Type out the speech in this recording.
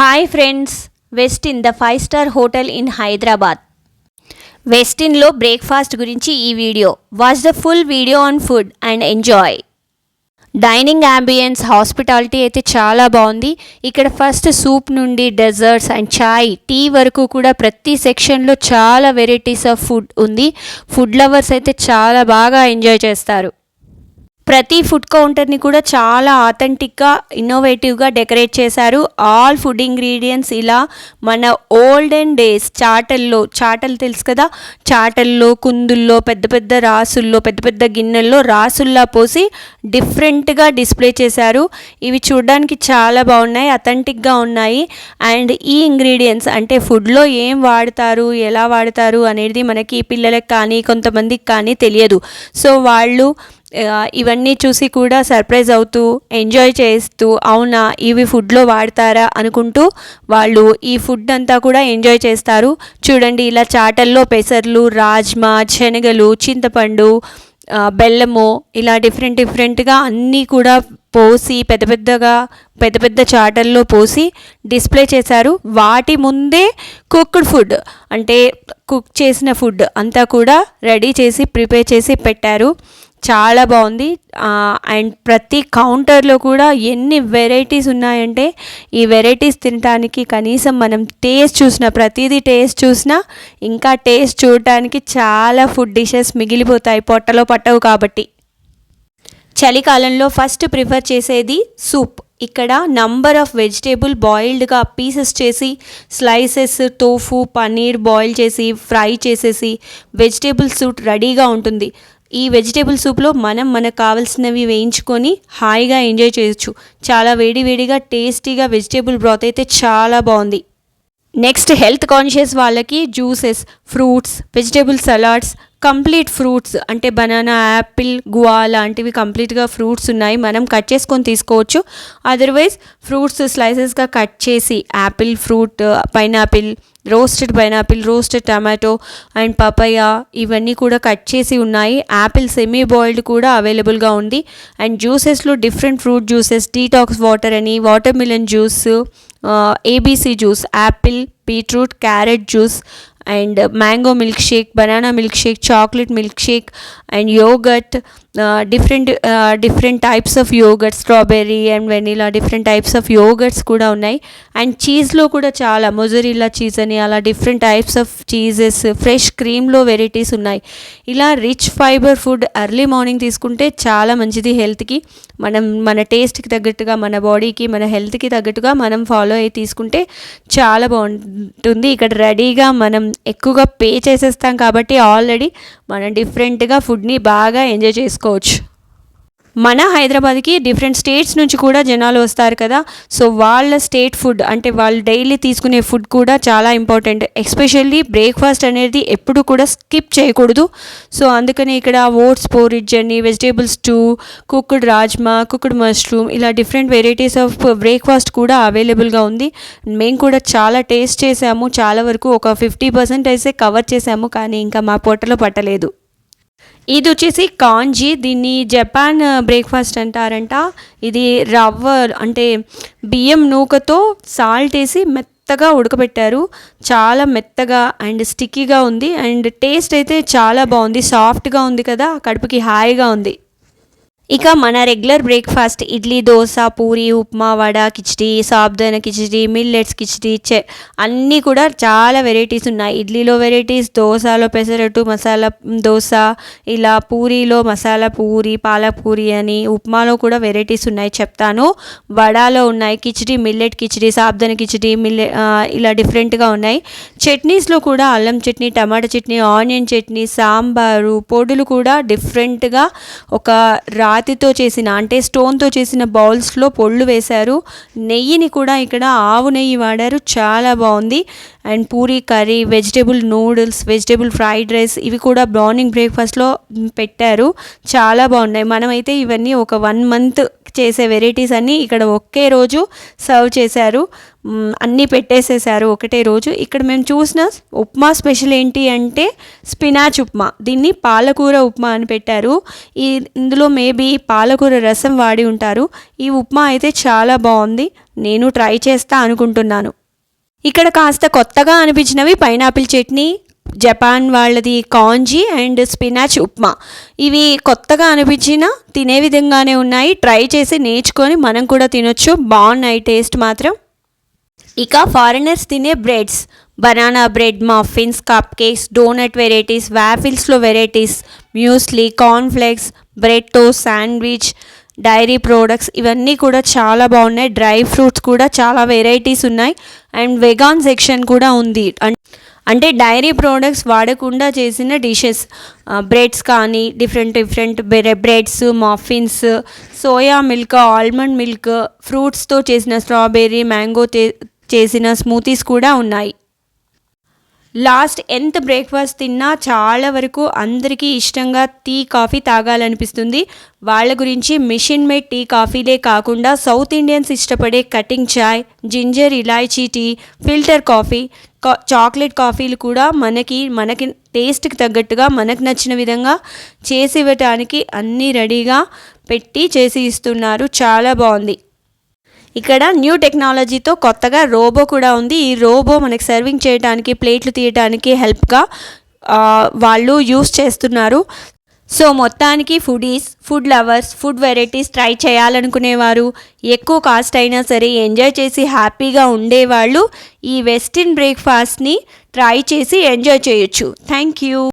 Hi friends Westin the five star hotel in Hyderabad వెస్టిన్లో breakfast గురించి ఈ video watch the full video on food and enjoy dining ambience hospitality అయితే చాలా బాగుంది. ఇక్కడ first soup నుండి desserts and chai tea వరకు కూడా ప్రతి సెక్షన్లో చాలా వెరైటీస్ ఆఫ్ ఫుడ్ ఉంది. ఫుడ్ లవర్స్ అయితే చాలా బాగా ఎంజాయ్ చేస్తారు. ప్రతి ఫుడ్ కౌంటర్ని కూడా చాలా ఆథెంటిక్గా ఇన్నోవేటివ్గా డెకరేట్ చేశారు. ఆల్ ఫుడ్ ఇంగ్రీడియంట్స్ ఇలా మన ఓల్డెన్ డేస్ చాటల్లో చాటలు తెలుసు కదా? చాటల్లో కుందుల్లో పెద్ద పెద్ద రాసుల్లో పెద్ద పెద్ద గిన్నెల్లో రాసుల్లా పోసి డిఫరెంట్గా డిస్ప్లే చేశారు. ఇవి చూడడానికి చాలా బాగున్నాయి అథెంటిక్గా ఉన్నాయి. అండ్ ఈ ఇంగ్రీడియంట్స్ అంటే ఫుడ్లో ఏం వాడతారు ఎలా వాడతారు అనేది మనకి పిల్లలకు కానీ కొంతమందికి కానీ తెలియదు. సో వాళ్ళు ఇవన్నీ చూసి కూడా సర్ప్రైజ్ అవుతూ ఎంజాయ్ చేస్తూ అవునా ఇవి ఫుడ్లో వాడతారా అనుకుంటూ వాళ్ళు ఈ ఫుడ్ అంతా కూడా ఎంజాయ్ చేస్తారు. చూడండి ఇలా చాటల్లో పెసర్లు రాజ్మా శనగలు చింతపండు బెల్లము ఇలా డిఫరెంట్ డిఫరెంట్గా అన్నీ కూడా పోసి పెద్ద పెద్దగా పెద్ద పెద్ద చాటల్లో పోసి డిస్ప్లే చేశారు. వాటి ముందే కుక్డ్ ఫుడ్ అంటే కుక్ చేసిన ఫుడ్ అంతా కూడా రెడీ చేసి ప్రిపేర్ చేసి పెట్టారు. చాలా బాగుంది. అండ్ ప్రతి కౌంటర్లో కూడా ఎన్ని వెరైటీస్ ఉన్నాయంటే ఈ వెరైటీస్ తినడానికి కనీసం మనం టేస్ట్ చూసిన ప్రతిదీ టేస్ట్ చూసినా ఇంకా టేస్ట్ చూడటానికి చాలా ఫుడ్ డిషెస్ మిగిలిపోతాయి పొట్టలో పట్టవు కాబట్టి. చలికాలంలో ఫస్ట్ ప్రిఫర్ చేసేది సూప్. ఇక్కడ నంబర్ ఆఫ్ వెజిటేబుల్ బాయిల్డ్గా పీసెస్ చేసి స్లైసెస్ టోఫు పన్నీర్ బాయిల్ చేసి ఫ్రై చేసేసి వెజిటేబుల్ సూట్ రెడీగా ఉంటుంది. ఈ వెజిటేబుల్ సూప్లో మనం మనకు కావాల్సినవి వేయించుకొని హాయిగా ఎంజాయ్ చేయొచ్చు. చాలా వేడి వేడిగా టేస్టీగా వెజిటేబుల్ బ్రాత్ అయితే చాలా బాగుంది. నెక్స్ట్ హెల్త్ కాన్షియస్ వాళ్ళకి juices fruits vegetable salads complete fruits అంటే బనానా యాపిల్ గువా లాంటివి కంప్లీట్గా ఫ్రూట్స్ ఉన్నాయి. మనం కట్ చేసుకొని తీసుకోవచ్చు. అదర్వైజ్ ఫ్రూట్స్ స్లైసెస్గా కట్ చేసి apple fruit pineapple roasted pineapple roasted tomato and papaya ఇవన్నీ కూడా కట్ చేసి ఉన్నాయి. యాపిల్ సెమీ బాయిల్డ్ కూడా అవైలబుల్గా ఉంది. And జ్యూసెస్లో different fruit juices detox water అని watermelon juice ABC juice apple beetroot carrot juice and mango milkshake, banana milkshake, chocolate milkshake, and yogurt. Different different types of yogurt strawberry and vanilla different types of yogurts కూడా ఉన్నాయి. And చీజ్లో కూడా చాలా mozzarella cheese అని అలా different types of cheeses fresh క్రీమ్లో varieties ఉన్నాయి. ఇలా rich fibre food early morning తీసుకుంటే చాలా మంచిది హెల్త్కి మనం మన టేస్ట్కి తగ్గట్టుగా మన బాడీకి మన హెల్త్కి తగ్గట్టుగా మనం ఫాలో అయ్యి తీసుకుంటే చాలా బాగుంటుంది. ఇక్కడ రెడీగా మనం ఎక్కువగా పే చేసేస్తాం కాబట్టి ఆల్రెడీ మనం డిఫరెంట్గా ఫుడ్ని బాగా ఎంజాయ్ చేసుకుంటాం. చేసుకోవచ్చు. మన హైదరాబాద్కి డిఫరెంట్ స్టేట్స్ నుంచి కూడా జనాలు వస్తారు కదా. సో వాళ్ళ స్టేట్ ఫుడ్ అంటే వాళ్ళు డైలీ తీసుకునే ఫుడ్ కూడా చాలా ఇంపార్టెంట్. ఎస్పెషల్లీ బ్రేక్ఫాస్ట్ అనేది ఎప్పుడు కూడా స్కిప్ చేయకూడదు. సో అందుకని ఇక్కడ ఓట్స్ పోరిజ్ అని vegetables too cooked rajma cooked mushroom ఇలా డిఫరెంట్ వెరైటీస్ ఆఫ్ బ్రేక్ఫాస్ట్ కూడా అవైలబుల్గా ఉంది. మేము కూడా చాలా టేస్ట్ చేసాము. చాలా వరకు ఒక ఫిఫ్టీ పర్సెంట్ అయితే కవర్ చేసాము. కానీ ఇంకా మా పొట్టలో పట్టలేదు. ఇది వచ్చేసి కాంజీ. దీన్ని జపాన్ బ్రేక్ఫాస్ట్ అంటారంట. ఇది రవ్వ అంటే బియ్యం నూకతో సాల్ట్ వేసి మెత్తగా ఉడకబెట్టారు. చాలా మెత్తగా అండ్ స్టిక్కీగా ఉంది. అండ్ టేస్ట్ అయితే చాలా బాగుంది. సాఫ్ట్గా ఉంది కదా కడుపుకి హాయిగా ఉంది. ఇక మన regular breakfast idli dosa puri upma vada khichdi sabudana khichdi millets khichdi చె అన్నీ కూడా చాలా వెరైటీస్ ఉన్నాయి. ఇడ్లీలో వెరైటీస్ దోశలో పెసరట్టు మసాలా దోశ ఇలా పూరీలో మసాలా పూరి పాలపూరి పూరి అని ఉప్మాలో కూడా వెరైటీస్ ఉన్నాయి చెప్తాను. వడాలో ఉన్నాయి కిచిడి మిల్లెట్ కిచిడి సాబ్దాన కిచిడి మిల్లె ఇలా డిఫరెంట్గా ఉన్నాయి. చట్నీస్లో కూడా అల్లం చట్నీ టమాటా చట్నీ ఆనియన్ చట్నీ సాంబారు పొడులు కూడా డిఫరెంట్గా ఒక రా రాతితో చేసిన అంటే స్టోన్తో చేసిన బౌల్స్లో పొళ్ళు వేశారు. నెయ్యిని కూడా ఇక్కడ ఆవు నెయ్యి వాడారు. చాలా బాగుంది. And puri curry vegetable noodles vegetable fried rice ఇవి కూడా మార్నింగ్ బ్రేక్ఫాస్ట్లో పెట్టారు. చాలా బాగున్నాయి. మనమైతే ఇవన్నీ ఒక వన్ మంత్ చేసే వెరైటీస్ అన్నీ ఇక్కడ ఒకే రోజు సర్వ్ చేశారు. అన్నీ పెట్టేసేసారు ఒకటే రోజు. ఇక్కడ మేము చూసిన ఉప్మా స్పెషల్ ఏంటి అంటే స్పినాచ్ ఉప్మా. దీన్ని పాలకూర ఉప్మా అని పెట్టారు. ఈ ఇందులో మేబీ పాలకూర రసం వాడి ఉంటారు. ఈ ఉప్మా అయితే చాలా బాగుంది. నేను ట్రై చేస్తా అనుకుంటున్నాను. ఇక్కడ కాస్త కొత్తగా అనిపించినవి పైనాపిల్ చట్నీ జపాన్ వాళ్ళది కాంజీ అండ్ స్పినాచ్ ఉప్మా. ఇవి కొత్తగా అనిపించిన తినే విధంగానే ఉన్నాయి. ట్రై చేసి నేర్చుకొని మనం కూడా తినొచ్చు. బాగున్నాయి టేస్ట్ మాత్రం. ఇక ఫారినర్స్ తినే breads banana bread muffins cupcakes donut varieties వ్యాఫిల్స్లో varieties muesli cornflakes bread toast sandwich dairy products ఇవన్నీ కూడా చాలా బాగున్నాయి. డ్రై ఫ్రూట్స్ కూడా చాలా వెరైటీస్ ఉన్నాయి. అండ్ వెగాన్ సెక్షన్ కూడా ఉంది. అంటే డైరీ ప్రోడక్ట్స్ వాడకుండా చేసిన డిషెస్ బ్రెడ్స్ కానీ different different breads muffins soya milk almond milk ఫ్రూట్స్తో చేసిన స్ట్రాబెర్రీ మ్యాంగో చేసిన స్మూతీస్ కూడా ఉన్నాయి. లాస్ట్ ఎంత బ్రేక్ఫాస్ట్ తిన్నా చాలా వరకు అందరికీ ఇష్టంగా టీ కాఫీ తాగాలనిపిస్తుంది. వాళ్ళ గురించి మిషన్ మేడ్ టీ కాఫీలే కాకుండా సౌత్ ఇండియన్స్ ఇష్టపడే cutting chai ginger elaichi tea filter coffee chocolate కాఫీలు కూడా మనకి మనకి టేస్ట్కి తగ్గట్టుగా మనకు నచ్చిన విధంగా చేసి ఇవ్వటానికి అన్నీ రెడీగా పెట్టి చేసి ఇస్తున్నారు. చాలా బాగుంది. ఇక్కడ న్యూ టెక్నాలజీతో కొత్తగా రోబో కూడా ఉంది. ఈ రోబో మనకి సర్వింగ్ చేయడానికి ప్లేట్లు తీయడానికి హెల్ప్గా వాళ్ళు యూస్ చేస్తున్నారు. సో మొత్తానికి foodies food lovers food varieties try చేయాలనుకునేవారు. ఎక్కువ కాస్ట్ అయినా సరే ఎంజాయ్ చేసి హ్యాపీగా ఉండేవాళ్ళు ఈ వెస్టిన్ బ్రేక్ఫాస్ట్ని ట్రై చేసి ఎంజాయ్ చేయొచ్చు. Thank you.